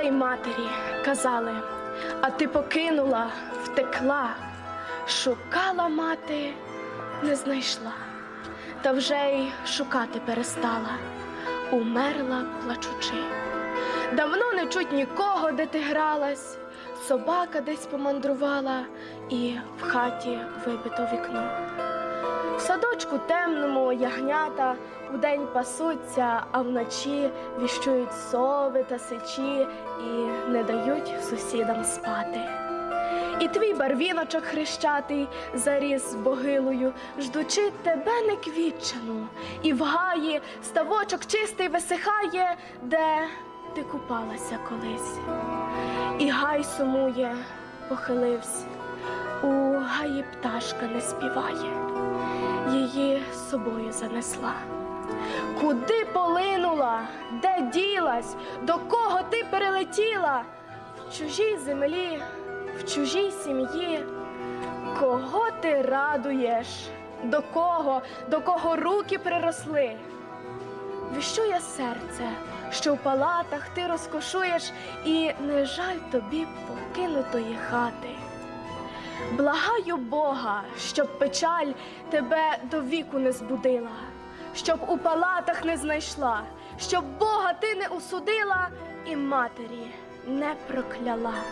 та й матері казали, а ти покинула, втекла, шукала мати, не знайшла, та вже й шукати перестала, умерла плачучи. Давно не чуть нікого, де ти гралась, собака десь помандрувала, і в хаті вибито вікно. Садочку темному ягнята удень пасуться, а вночі віщують сови та сичі і не дають сусідам спати. І твій барвіночок хрещатий заріс богилою, ждучи тебе неквітчану, і в гаї ставочок чистий висихає, де ти купалася колись. І гай сумує, похилився, у гаї пташка не співає її собою занесла. Куди полинула, де ділась, до кого ти перелетіла? В чужій землі, в чужій сім'ї. Кого ти радуєш? До кого, до кого руки приросли? Віщує серце, що в палатах ти розкошуєш, і не жаль тобі покинутої хати. Благаю Бога, щоб печаль тебе до віку не збудила, щоб у палатах не знайшла, щоб Бога ти не усудила і матері не прокляла.